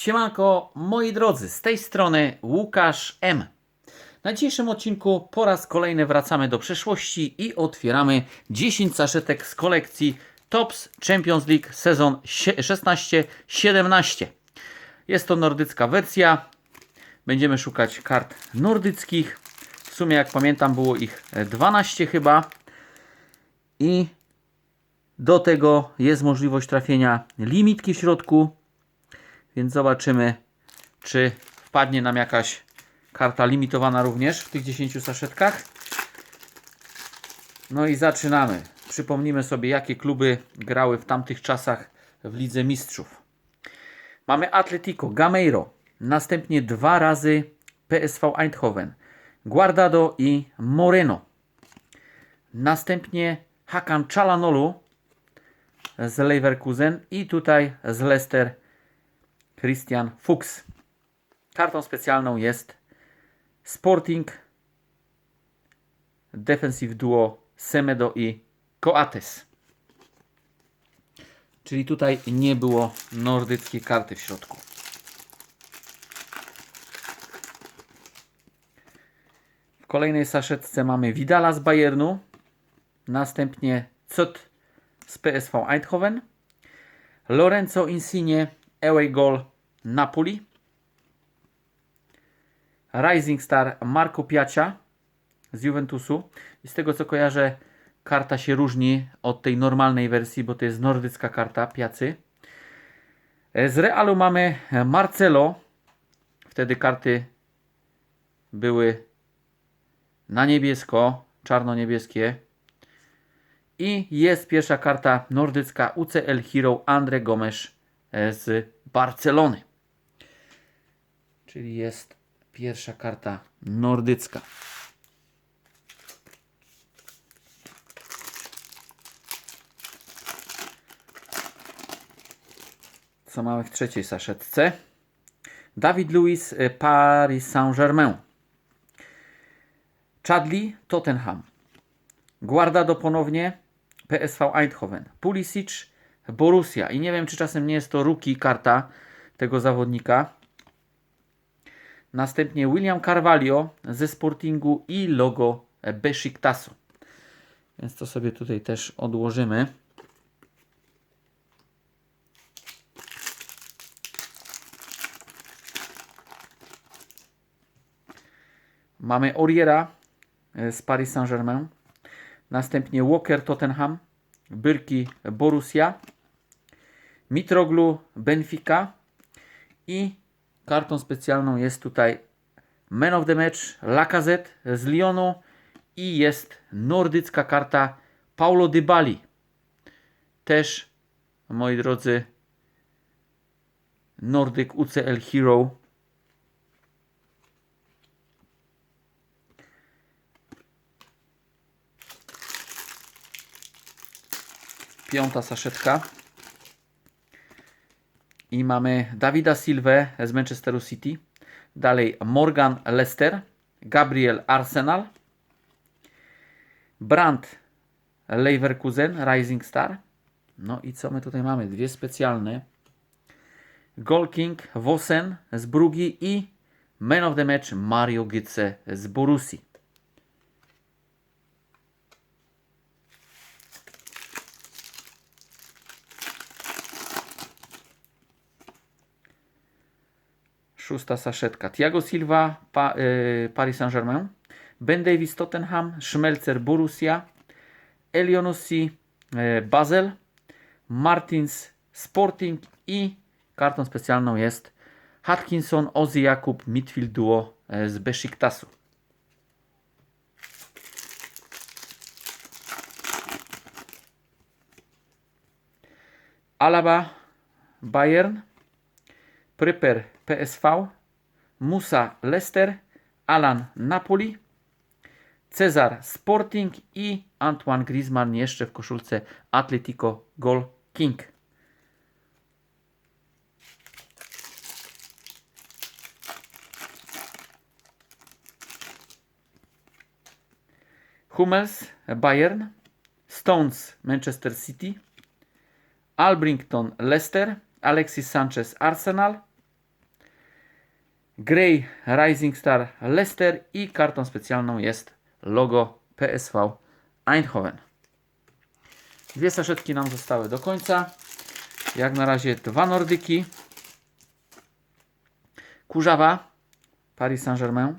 Siemanko, moi drodzy, z tej strony Łukasz M. Na dzisiejszym odcinku po raz kolejny wracamy do przeszłości i otwieramy 10 saszetek z kolekcji Tops Champions League sezon sie- 16-17. Jest to nordycka wersja. Będziemy szukać kart nordyckich. W sumie, jak pamiętam, było ich 12 chyba. I do tego jest możliwość trafienia limitki w środku. Więc zobaczymy, czy wpadnie nam jakaś karta limitowana również w tych 10 saszetkach. No i zaczynamy. Przypomnimy sobie, jakie kluby grały w tamtych czasach w Lidze Mistrzów. Mamy Atletico, Gameiro, następnie dwa razy PSV Eindhoven, Guardado i Moreno. Następnie Hakan Çalhanoğlu z Leverkusen i tutaj z Leicester Christian Fuchs. Kartą specjalną jest Sporting Defensive Duo Semedo i Coates. Czyli tutaj nie było nordyckiej karty w środku. W kolejnej saszetce mamy Vidala z Bayernu, następnie Cot z PSV Eindhoven, Lorenzo Insigne away goal Napoli, Rising Star Marco Piaccia z Juventusu. I z tego co kojarzę, karta się różni od tej normalnej wersji, bo to jest nordycka karta Piacy. Z Realu mamy Marcelo. Wtedy karty były na niebiesko, czarno-niebieskie. I jest pierwsza karta nordycka UCL Hero Andre Gomes z Barcelony. Czyli jest pierwsza karta nordycka. Co mamy w trzeciej saszetce? David Luiz, y, Paris Saint-Germain. Chadli, Tottenham. Guardado ponownie, PSV Eindhoven. Pulisic, Borussia. I nie wiem, czy czasem nie jest to rookie karta tego zawodnika. Następnie William Carvalho ze Sportingu i logo Besiktasu. Więc to sobie tutaj też odłożymy. Mamy Oriera e, z Paris Saint-Germain. Następnie Walker Tottenham, Byrki Borussia, Mitroglu Benfica i kartą specjalną jest tutaj Man of the Match Lacazette z Lyonu i jest nordycka karta Paulo Dybali. Też, moi drodzy, Nordic UCL Hero. Piąta saszetka. I mamy Davida Silva z Manchesteru City. Dalej Morgan Leicester. Gabriel Arsenal. Brandt Leverkusen Rising Star. No i co my tutaj mamy? Dwie specjalne. Goal King Vossen z Brugi i Man of the Match Mario Götze z Borussii. Szósta saszetka. Thiago Silva, pa, y, Paris Saint-Germain. Ben Davis, Tottenham. Schmelzer, Borussia. Elionossi, y, Basel. Martins, Sporting. I kartą specjalną jest Hutchinson, Ozzy Jakub, midfield duo y, z Besiktasu. Alaba, Bayern. Pryper PSV, Musa Leicester, Alan Napoli, Cezar Sporting i Antoine Griezmann jeszcze w koszulce Atletico Gol King. Hummels Bayern, Stones Manchester City, Albrington Leicester, Alexis Sanchez Arsenal, Grey Rising Star Leicester i kartą specjalną jest logo PSV Eindhoven. Dwie saszetki nam zostały do końca. Jak na razie dwa Nordyki. Kurzawa Paris Saint-Germain,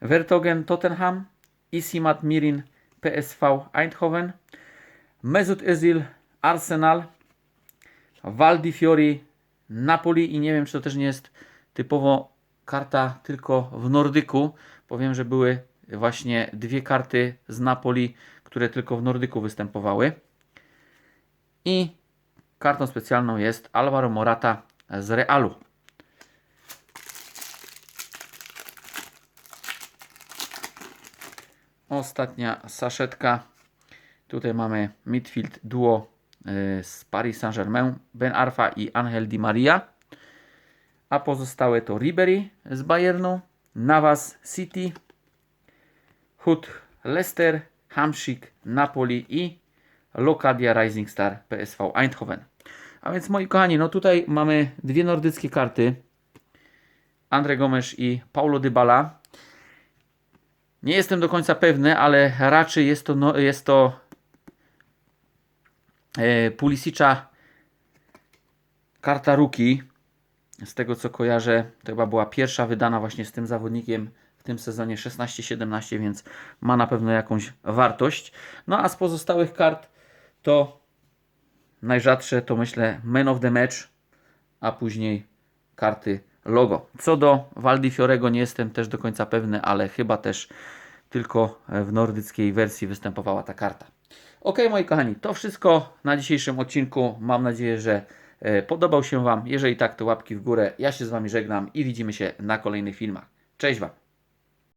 Vertogen Tottenham, Isimat Mirin PSV Eindhoven, Mesut Özil Arsenal, Valdi Fiori Napoli i nie wiem czy to też nie jest typowo karta tylko w Nordyku. Powiem, że były właśnie dwie karty z Napoli, które tylko w Nordyku występowały. I kartą specjalną jest Alvaro Morata z Realu. Ostatnia saszetka. Tutaj mamy midfield duo y, z Paris Saint-Germain, Ben Arfa i Angel Di Maria. A pozostałe to Ribery z Bayernu, Navas City, Hood Leicester, Hamsik Napoli i Locadia Rising Star PSV Eindhoven. A więc moi kochani, no tutaj mamy dwie nordyckie karty. Andre Gomes i Paulo Dybala. Nie jestem do końca pewny, ale raczej jest to, no, jest to e, Pulisicza karta Ruki. Z tego co kojarzę, to chyba była pierwsza wydana właśnie z tym zawodnikiem w tym sezonie 16-17, więc ma na pewno jakąś wartość. No a z pozostałych kart to najrzadsze to myślę Man of the Match, a później karty logo. Co do Waldi Fiorego nie jestem też do końca pewny, ale chyba też tylko w nordyckiej wersji występowała ta karta. Ok, moi kochani, to wszystko na dzisiejszym odcinku. Mam nadzieję, że podobał się Wam. Jeżeli tak, to łapki w górę. Ja się z Wami żegnam i widzimy się na kolejnych filmach. Cześć Wam!